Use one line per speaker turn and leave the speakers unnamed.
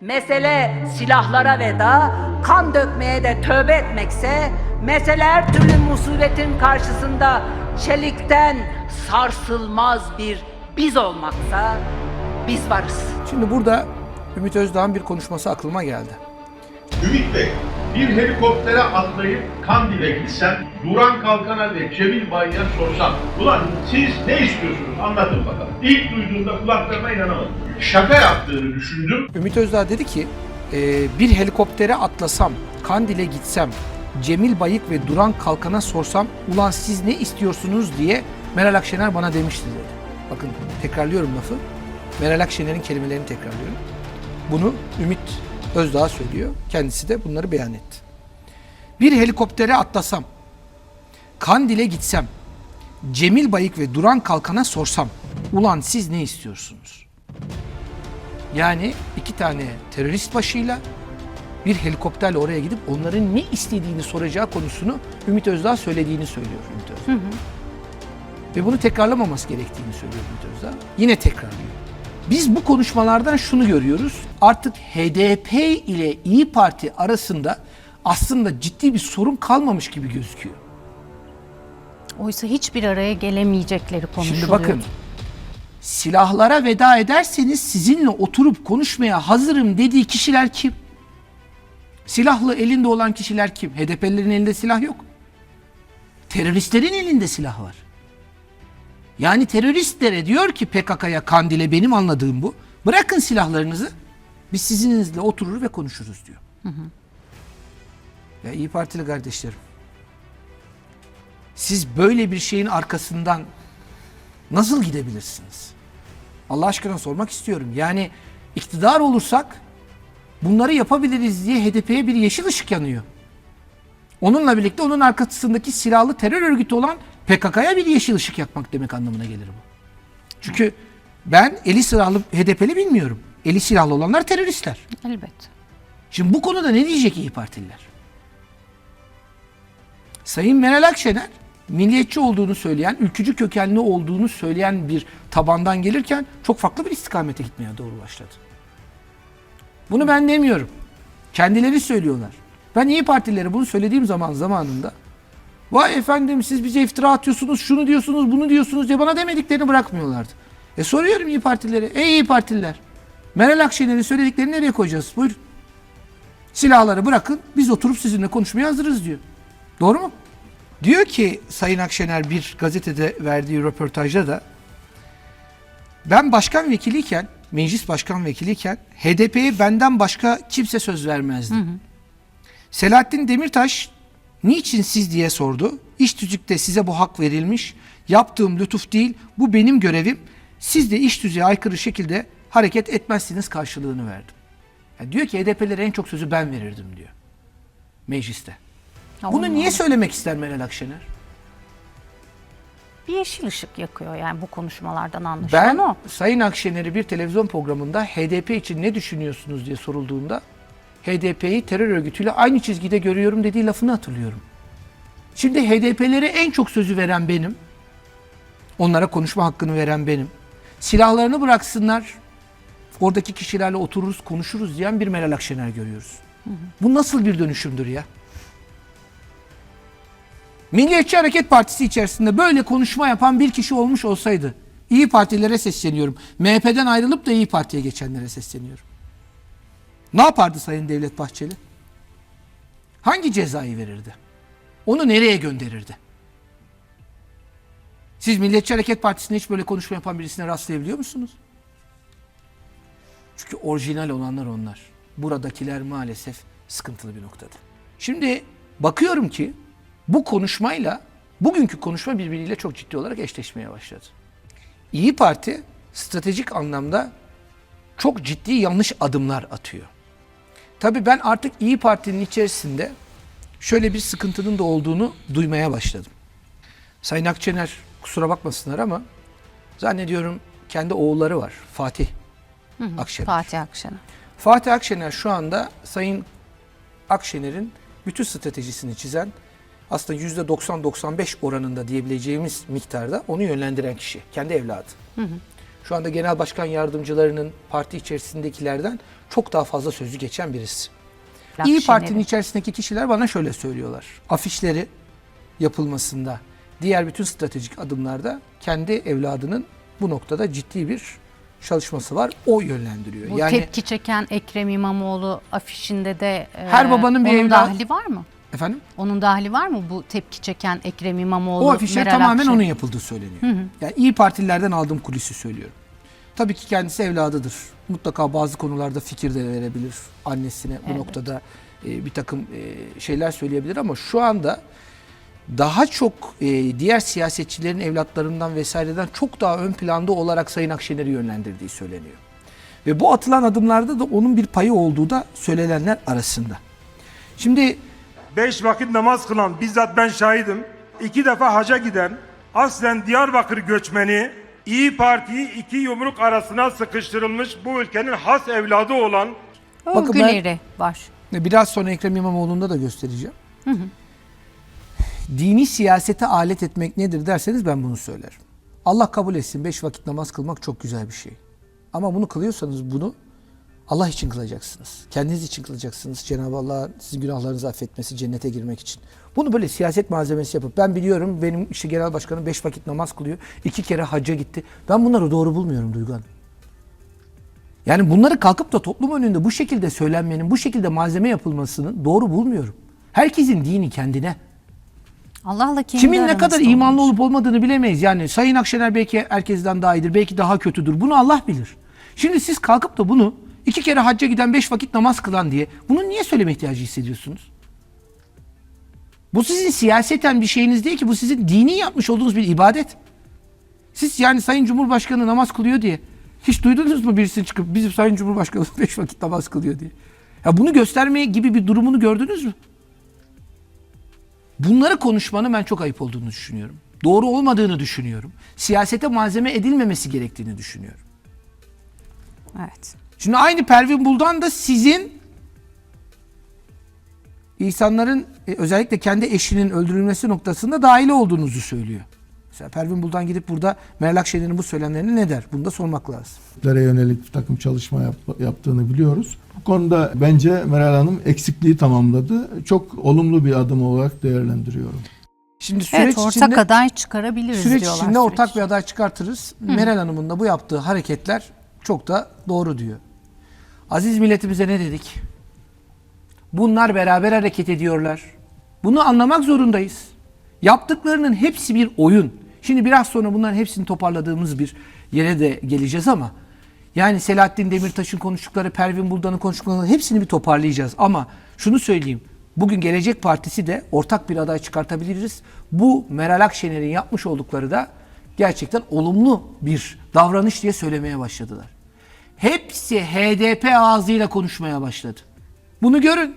Mesele silahlara veda, kan dökmeye de tövbe etmekse, mesele her türlü musibetin karşısında çelikten sarsılmaz bir biz olmaksa, biz varız.
Şimdi burada Ümit Özdağ'ın bir konuşması aklıma geldi.
Ümit Bey, bir helikoptere atlayıp Kandil'e gitsem, Duran Kalkan'a ve Cemil Bay'ya sorsam, ulan siz ne istiyorsunuz anlatın bakalım. İlk duyduğumda kulaklarıma inanamadım. Şaka yaptığını düşündüm.
Ümit Özdağ dedi ki e, bir helikoptere atlasam, Kandil'e gitsem, Cemil Bayık ve Duran Kalkan'a sorsam ulan siz ne istiyorsunuz diye Meral Akşener bana demişti dedi. Bakın tekrarlıyorum lafı. Meral Akşener'in kelimelerini tekrarlıyorum. Bunu Ümit Özdağ söylüyor. Kendisi de bunları beyan etti. Bir helikoptere atlasam, Kandil'e gitsem, Cemil Bayık ve Duran Kalkan'a sorsam ulan siz ne istiyorsunuz? Yani iki tane terörist başıyla bir helikopterle oraya gidip onların ne istediğini soracağı konusunu Ümit Özdağ söylediğini söylüyor Ümit Özdağ. Ve bunu tekrarlamaması gerektiğini söylüyor Ümit Özdağ. Yine tekrarlıyor. Biz bu konuşmalardan şunu görüyoruz. Artık HDP ile İyi Parti arasında aslında ciddi bir sorun kalmamış gibi gözüküyor.
Oysa hiçbir araya gelemeyecekleri konuşuluyor.
Şimdi bakın silahlara veda ederseniz sizinle oturup konuşmaya hazırım dediği kişiler kim? Silahlı elinde olan kişiler kim? HDP'lilerin elinde silah yok. Teröristlerin elinde silah var. Yani teröristlere diyor ki PKK'ya Kandil'e benim anladığım bu. Bırakın silahlarınızı biz sizinle oturur ve konuşuruz diyor. Ya iyi Partili kardeşlerim. Siz böyle bir şeyin arkasından nasıl gidebilirsiniz? Allah aşkına sormak istiyorum. Yani iktidar olursak bunları yapabiliriz diye HDP'ye bir yeşil ışık yanıyor. Onunla birlikte onun arkasındaki silahlı terör örgütü olan PKK'ya bir yeşil ışık yakmak demek anlamına gelir bu. Çünkü ben eli silahlı HDP'li bilmiyorum. Eli silahlı olanlar teröristler.
Elbet.
Şimdi bu konuda ne diyecek İyi Partililer? Sayın Meral Akşener milliyetçi olduğunu söyleyen, ülkücü kökenli olduğunu söyleyen bir tabandan gelirken çok farklı bir istikamete gitmeye doğru başladı. Bunu ben demiyorum. Kendileri söylüyorlar. Ben İyi Partililere bunu söylediğim zaman zamanında vay efendim siz bize iftira atıyorsunuz, şunu diyorsunuz, bunu diyorsunuz diye bana demediklerini bırakmıyorlardı. E soruyorum İyi Partililere, ey İyi Partililer, Meral Akşener'in söylediklerini nereye koyacağız? Buyurun. Silahları bırakın biz oturup sizinle konuşmaya hazırız diyor. Doğru mu? Diyor ki Sayın Akşener bir gazetede verdiği röportajda da ben başkan vekiliyken, meclis başkan vekiliyken HDP'ye benden başka kimse söz vermezdi. Selahattin Demirtaş niçin siz diye sordu. İş tüzükte size bu hak verilmiş. Yaptığım lütuf değil, bu benim görevim. Siz de iş tüzüğe aykırı şekilde hareket etmezsiniz karşılığını verdim. Yani diyor ki HDP'lere en çok sözü ben verirdim diyor. Mecliste.
Ya
Bunu niye söylemek ister Meral Akşener?
Bir yeşil ışık yakıyor yani bu konuşmalardan anlaşılan
Ben
o.
Sayın Akşener'i bir televizyon programında HDP için ne düşünüyorsunuz diye sorulduğunda HDP'yi terör örgütüyle aynı çizgide görüyorum dediği lafını hatırlıyorum. Şimdi HDP'lere en çok sözü veren benim. Onlara konuşma hakkını veren benim. Silahlarını bıraksınlar. Oradaki kişilerle otururuz, konuşuruz diyen bir Meral Akşener görüyoruz. Bu nasıl bir dönüşümdür ya? Milliyetçi Hareket Partisi içerisinde böyle konuşma yapan bir kişi olmuş olsaydı İyi Partilere sesleniyorum. MHP'den ayrılıp da İyi Parti'ye geçenlere sesleniyorum. Ne yapardı Sayın Devlet Bahçeli? Hangi cezayı verirdi? Onu nereye gönderirdi? Siz Milliyetçi Hareket Partisi'nde hiç böyle konuşma yapan birisine rastlayabiliyor musunuz? Çünkü orijinal olanlar onlar. Buradakiler maalesef sıkıntılı bir noktada. Şimdi bakıyorum ki bu konuşmayla bugünkü konuşma birbiriyle çok ciddi olarak eşleşmeye başladı. İyi Parti stratejik anlamda çok ciddi yanlış adımlar atıyor. Tabii ben artık İyi Parti'nin içerisinde şöyle bir sıkıntının da olduğunu duymaya başladım. Sayın Akşener kusura bakmasınlar ama zannediyorum kendi oğulları var. Fatih Akşener.
Fatih Akşener.
Fatih Akşener şu anda Sayın Akşener'in bütün stratejisini çizen aslında %90-95 oranında diyebileceğimiz miktarda onu yönlendiren kişi. Kendi evladı. Şu anda genel başkan yardımcılarının parti içerisindekilerden çok daha fazla sözü geçen birisi. İyi
Şener'i.
Parti'nin içerisindeki kişiler bana şöyle söylüyorlar. Afişleri yapılmasında, diğer bütün stratejik adımlarda kendi evladının bu noktada ciddi bir çalışması var. O yönlendiriyor.
Bu
yani
tepki çeken Ekrem İmamoğlu afişinde de e,
Her babanın bir
onun
evladı-
dahili var mı?
efendim
Onun dahili var mı bu tepki çeken Ekrem İmamoğlu?
o afişler
Meral
tamamen
Akşener?
onun yapıldığı söyleniyor. Yani iyi Partililerden aldığım kulisi söylüyorum. Tabii ki kendisi evladıdır. Mutlaka bazı konularda fikir de verebilir annesine bu
Evet.
noktada e, bir takım e, şeyler söyleyebilir ama şu anda daha çok e, diğer siyasetçilerin evlatlarından vesaireden çok daha ön planda olarak Sayın Akşener'i yönlendirdiği söyleniyor. Ve bu atılan adımlarda da onun bir payı olduğu da söylenenler arasında. Şimdi
Beş vakit namaz kılan bizzat ben şahidim. İki defa haca giden aslen Diyarbakır göçmeni İyi Parti'yi iki yumruk arasına sıkıştırılmış bu ülkenin has evladı olan
O
Bakın ben-
var.
Ve Biraz sonra Ekrem İmamoğlu'nda da göstereceğim. Dini siyasete alet etmek nedir derseniz ben bunu söylerim. Allah kabul etsin. Beş vakit namaz kılmak çok güzel bir şey. Ama bunu kılıyorsanız bunu Allah için kılacaksınız. Kendiniz için kılacaksınız. Cenab-ı Allah sizin günahlarınızı affetmesi, cennete girmek için. Bunu böyle siyaset malzemesi yapıp ben biliyorum benim işte genel başkanım beş vakit namaz kılıyor. iki kere hacca gitti. Ben bunları doğru bulmuyorum Duygu Hanım. Yani bunları kalkıp da toplum önünde bu şekilde söylenmenin, bu şekilde malzeme yapılmasını doğru bulmuyorum. Herkesin dini kendine.
Allah'la kendi
Kimin ne kadar imanlı
olmuş.
olup olmadığını bilemeyiz. Yani Sayın Akşener belki herkesten daha iyidir, belki daha kötüdür. Bunu Allah bilir. Şimdi siz kalkıp da bunu iki kere hacca giden beş vakit namaz kılan diye bunu niye söyleme ihtiyacı hissediyorsunuz? Bu sizin siyaseten bir şeyiniz değil ki. Bu sizin dini yapmış olduğunuz bir ibadet. Siz yani Sayın Cumhurbaşkanı namaz kılıyor diye hiç duydunuz mu birisini çıkıp bizim Sayın Cumhurbaşkanı beş vakit namaz kılıyor diye? Ya bunu göstermeye gibi bir durumunu gördünüz mü? Bunları konuşmanın ben çok ayıp olduğunu düşünüyorum. Doğru olmadığını düşünüyorum. Siyasete malzeme edilmemesi gerektiğini düşünüyorum.
Evet.
Şimdi aynı Pervin Buldan da sizin insanların e, özellikle kendi eşinin öldürülmesi noktasında dahil olduğunuzu söylüyor. Mesela Pervin Buldan gidip burada Meral Akşener'in bu söylemlerini ne der? Bunu da sormak lazım.
Lere yönelik bir takım çalışma yap- yaptığını biliyoruz. Bu konuda bence Meral Hanım eksikliği tamamladı. Çok olumlu bir adım olarak değerlendiriyorum.
Şimdi süreç
Evet ortak
içinde
aday çıkarabiliriz
süreç
diyorlar.
içinde ortak bir
süreç.
aday çıkartırız. Meral Hanım'ın da bu yaptığı hareketler çok da doğru diyor. Aziz milletimize ne dedik? Bunlar beraber hareket ediyorlar. Bunu anlamak zorundayız. Yaptıklarının hepsi bir oyun. Şimdi biraz sonra bunların hepsini toparladığımız bir yere de geleceğiz ama yani Selahattin Demirtaş'ın konuştukları, Pervin Buldan'ın konuştuklarını hepsini bir toparlayacağız. Ama şunu söyleyeyim. Bugün Gelecek Partisi de ortak bir aday çıkartabiliriz. Bu Meral Akşener'in yapmış oldukları da gerçekten olumlu bir davranış diye söylemeye başladılar. Hepsi HDP ağzıyla konuşmaya başladı. Bunu görün.